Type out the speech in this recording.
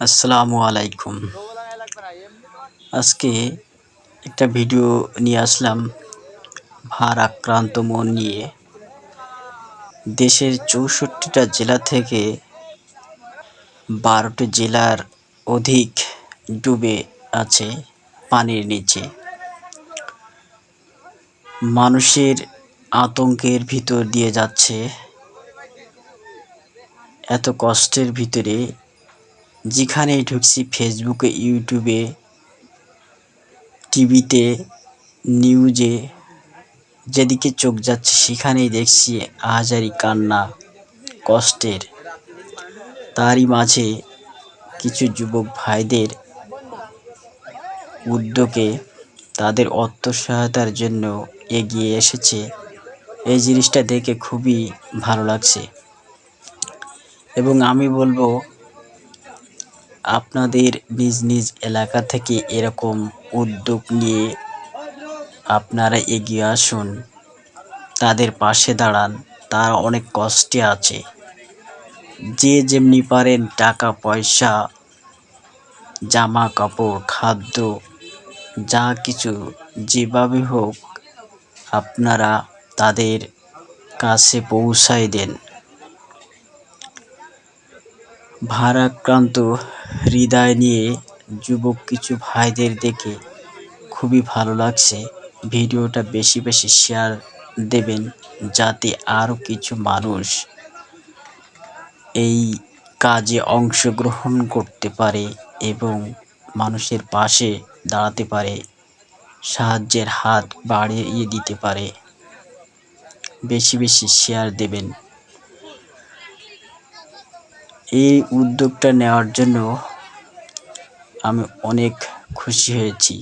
আসসালামু আলাইকুম। আজকে একটা ভিডিও নিয়ে আসলাম ভার আক্রান্ত মন নিয়ে। দেশের চৌষট্টিটা জেলা থেকে বারোটি জেলার অধিক ডুবে আছে পানির নিচে। মানুষের আতঙ্কের ভিতর দিয়ে যাচ্ছে। এত কষ্টের ভিতরে যেখানেই ঢুকছি ফেসবুকে ইউটিউবে টিভিতে নিউজে যেদিকে চোখ যাচ্ছে সেখানেই দেখছি আহাজারি কান্না, কষ্টের। তারই মাঝে কিছু যুবক ভাইদের উদ্যোগে তাদের অর্থ সহায়তার জন্য এগিয়ে এসেছে। এই জিনিসটা দেখে খুবই ভালো লাগছে। এবং আমি বলব আপনাদের নিজ নিজ এলাকা থেকে এরকম উদ্যোগ নিয়ে আপনারা এগিয়ে আসুন, তাদের পাশে দাঁড়ান, তারা অনেক কষ্টে আছে। যে যেমনি পারেন টাকা, পয়সা, জামা কাপড়, খাদ্য, যা কিছু যেভাবে হোক, আপনারা তাদের কাছে পৌঁছায় দেন। ভারাক্রান্ত হৃদয় নিয়ে যুবক কিছু ভাইদের দেখে খুবই ভালো লাগছে। ভিডিওটা বেশি বেশি শেয়ার দেবেন যাতে আরও কিছু মানুষ এই কাজে অংশগ্রহণ করতে পারে এবং মানুষের পাশে দাঁড়াতে পারে, সাহায্যের হাত বাড়িয়ে দিতে পারে। বেশি বেশি শেয়ার দেবেন। এই উদ্যোগটা নেওয়ার জন্য আমি অনেক খুশি হয়েছি।